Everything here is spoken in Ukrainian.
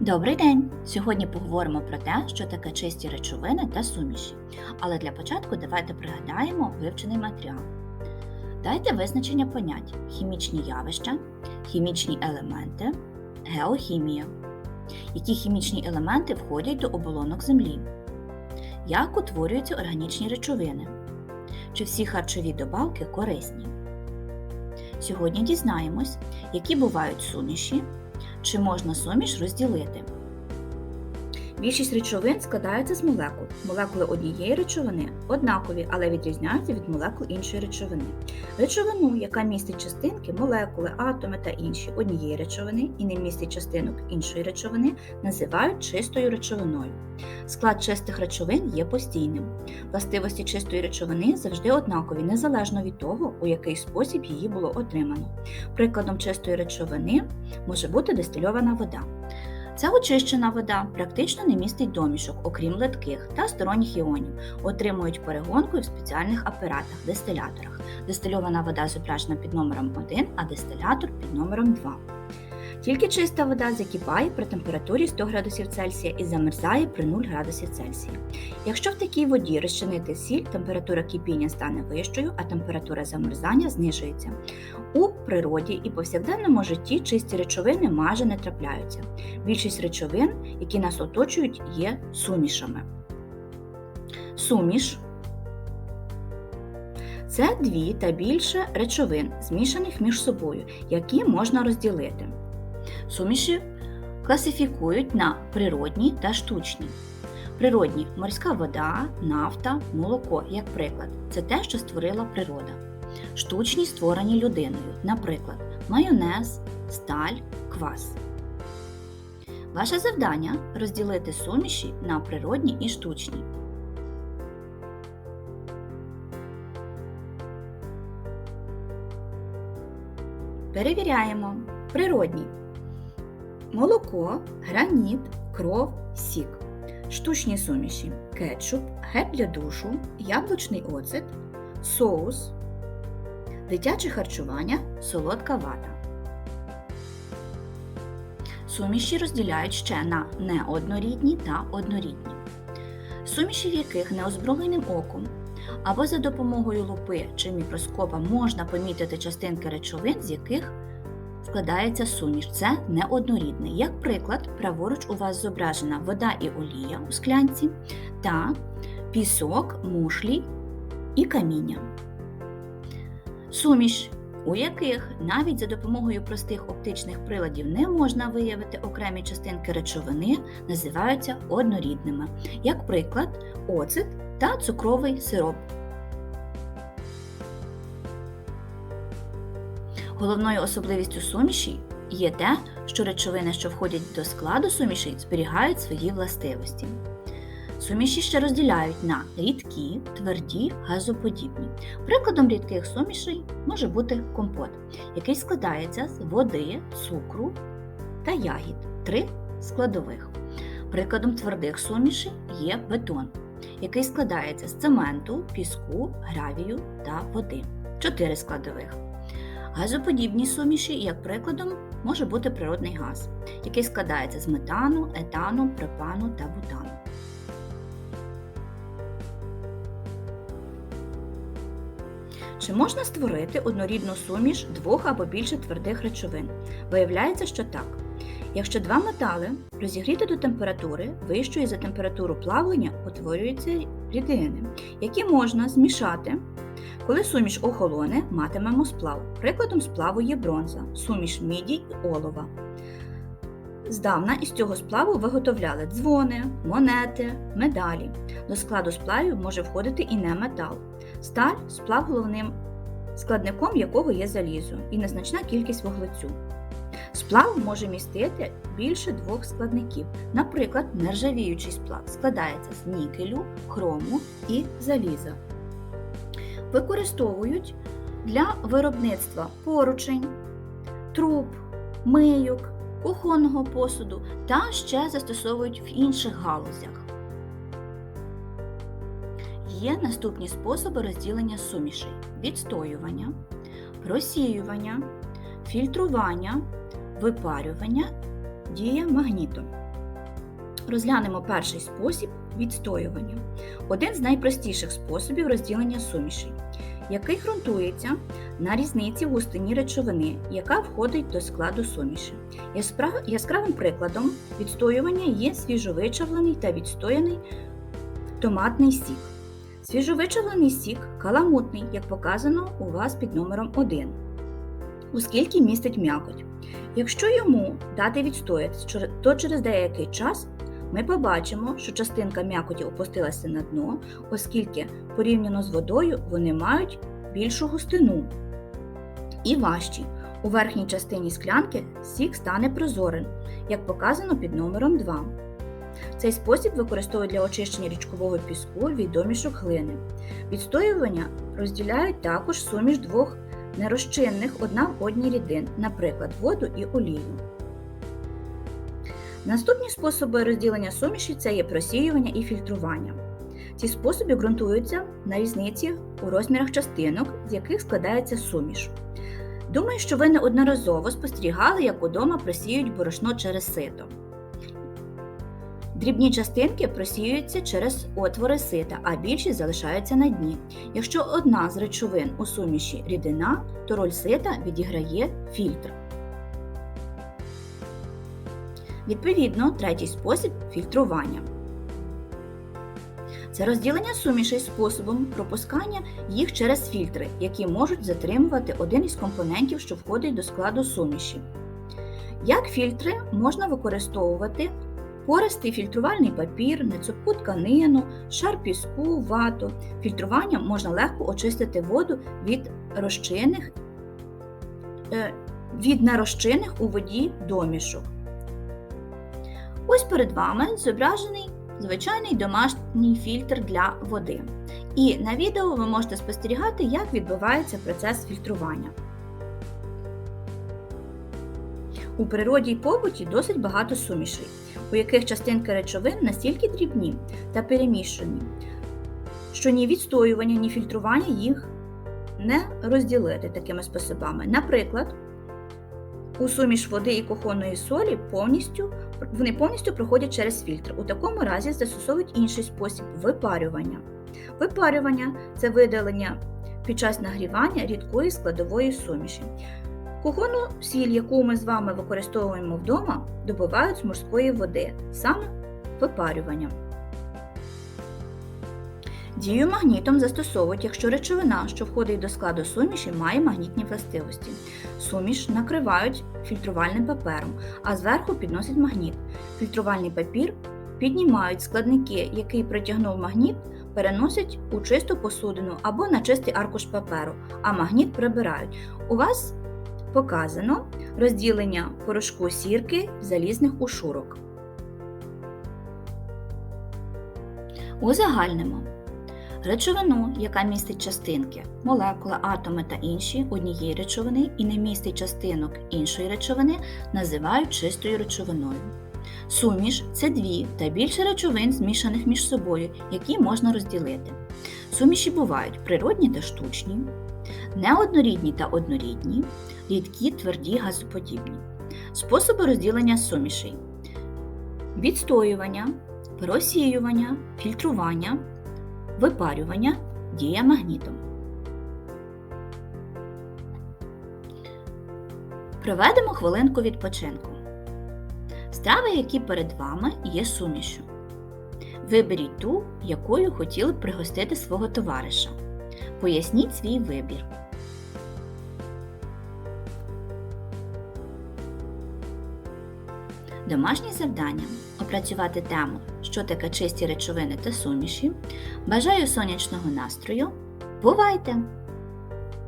Добрий день! Сьогодні поговоримо про те, що таке чисті речовини та суміші. Але для початку давайте пригадаємо вивчений матеріал. Дайте визначення понять хімічні явища, хімічні елементи, геохімія. Які хімічні елементи входять до оболонок Землі? Як утворюються органічні речовини? Чи всі харчові добавки корисні? Сьогодні дізнаємось, які бувають суміші, чи можна суміш розділити? Більшість речовин складаються з молекул. Молекули однієї речовини однакові, але відрізняються від молекул іншої речовини. Речовину, яка містить частинки, молекули, атоми та інші однієї речовини і не містить частинок іншої речовини, називають чистою речовиною. Склад чистих речовин є постійним. Властивості чистої речовини завжди однакові, незалежно від того, у який спосіб її було отримано. Прикладом чистої речовини може бути дистильована вода. Ця очищена вода практично не містить домішок, окрім литких та сторонніх іонів, отримують перегонкою в спеціальних апаратах, дистиляторах. Дистильована вода зображена під номером 1, а дистилятор під номером 2. Тільки чиста вода закипає при температурі 100 градусів Цельсія і замерзає при 0 градусів Цельсія. Якщо в такій воді розчинити сіль, температура кипіння стане вищою, а температура замерзання знижується. У природі і повсякденному житті чисті речовини майже не трапляються. Більшість речовин, які нас оточують, є сумішами. Суміш це дві та більше речовин, змішаних між собою, які можна розділити. Суміші класифікують на природні та штучні. Природні морська вода, нафта, молоко, як приклад, це те, що створила природа. Штучні створені людиною, наприклад, майонез, сталь, квас. Ваше завдання розділити суміші на природні і штучні. Перевіряємо. Природні. Молоко, граніт, кров, сік. Штучні суміші. Кетчуп, гель для душу, яблучний оцет, соус, дитяче харчування, солодка вата. Суміші розділяють ще на неоднорідні та однорідні. Суміші, в яких неозброєним оком або за допомогою лупи чи мікроскопа можна помітити частинки речовин, з яких складається суміш. Це неоднорідний. Як приклад, праворуч у вас зображена вода і олія у склянці та пісок, мушлі і каміння. Суміш, у яких навіть за допомогою простих оптичних приладів не можна виявити окремі частинки речовини, називаються однорідними. Як приклад, оцет та цукровий сироп. Головною особливістю суміші є те, що речовини, що входять до складу суміші, зберігають свої властивості. Суміші ще розділяють на рідкі, тверді, газоподібні. Прикладом рідких сумішей може бути компот, який складається з води, цукру та ягід три складових. Прикладом твердих сумішей є бетон, який складається з цементу, піску, гравію та води. Чотири складових. Газоподібні суміші, як прикладом, може бути природний газ, який складається з метану, етану, пропану та бутану. Чи можна створити однорідну суміш двох або більше твердих речовин? Виявляється, що так. Якщо два метали розігріти до температури, вищої за температуру плавлення утворюються рідини, які можна змішати. Коли суміш охолоне, матимемо сплав. Прикладом сплаву є бронза, суміш міді і олова. Здавна із цього сплаву виготовляли дзвони, монети, медалі. До складу сплавів може входити і не метал. Сталь сплав головним складником якого є залізо і незначна кількість вуглецю. Сплав може містити більше двох складників. Наприклад, нержавіючий сплав складається з нікелю, хрому і заліза. Використовують для виробництва поручень, труб, мийок, кухонного посуду та ще застосовують в інших галузях. Є наступні способи розділення сумішей: відстоювання, просіювання, фільтрування, випарювання, дія магніту. розглянемо перший спосіб відстоювання. Один з найпростіших способів розділення сумішей, який ґрунтується на різниці в густині речовини, яка входить до складу суміші. Яскравим прикладом відстоювання є свіжовичавлений та відстояний томатний сік. Свіжовичавлений сік каламутний, як показано у вас під номером 1, оскільки містить м'якоть. Якщо йому дати відстоятись, чер- то через деякий час ми побачимо, що частинка м'якоті опустилася на дно, оскільки порівняно з водою вони мають більшу густину і важчі. У верхній частині склянки сік стане прозорим, як показано під номером 2. Цей спосіб використовують для очищення річкового піску від домішок глини. Відстоювання розділяють також суміш двох нерозчинних одна в одній рідин, наприклад, воду і олію. Наступні способи розділення суміші це є просіювання і фільтрування. Ці способи ґрунтуються на різниці у розмірах частинок, з яких складається суміш. Думаю, що ви неодноразово спостерігали, як удома просіюють борошно через сито. Дрібні частинки просіюються через отвори сита, а більшість залишаються на дні. Якщо одна з речовин у суміші рідина, то роль сита відіграє фільтр. Відповідно, третій спосіб фільтрування. Це розділення сумішей способом пропускання їх через фільтри, які можуть затримувати один із компонентів, що входить до складу суміші. Як фільтри можна використовувати пористий фільтрувальний папір, нецупку тканину, шар піску, вату. Фільтруванням можна легко очистити воду від розчинних, е, від нерозчинних у воді домішок. Ось перед вами зображений звичайний домашній фільтр для води. І на відео ви можете спостерігати, як відбувається процес фільтрування. У природі й побуті досить багато сумішей, у яких частинки речовин настільки дрібні та перемішані, що ні відстоювання, ні фільтрування їх не розділити такими способами. Наприклад, у суміш води і кухонної солі повністю, вони повністю проходять через фільтр. У такому разі застосовують інший спосіб випарювання. Випарювання це видалення під час нагрівання рідкої складової суміші. Кухонну сіль, яку ми з вами використовуємо вдома, добувають з морської води, саме випарюванням. Дію магнітом застосовують, якщо речовина, що входить до складу суміші, має магнітні властивості. Суміш накривають фільтрувальним папером, а зверху підносять магніт. Фільтрувальний папір піднімають складники, який притягнув магніт, переносять у чисту посудину або на чистий аркуш паперу, а магніт прибирають. У вас показано розділення порошку сірки залізних ушурок. Узагальнимо. Речовину, яка містить частинки, молекули, атоми та інші однієї речовини і не містить частинок іншої речовини, називають чистою речовиною. Суміш це дві та більше речовин, змішаних між собою, які можна розділити. Суміші бувають природні та штучні, неоднорідні та однорідні, рідкі, тверді, газоподібні. Способи розділення сумішей: відстоювання, просіювання, фільтрування, випарювання, дія магнітом. Проведемо хвилинку відпочинку. Страви, які перед вами, є сумішю. Виберіть ту, якою хотіли б пригостити свого товариша. Поясніть свій вибір. Домашнє завдання опрацювати тему, що таке чисті речовини та суміші. Бажаю сонячного настрою. Бувайте!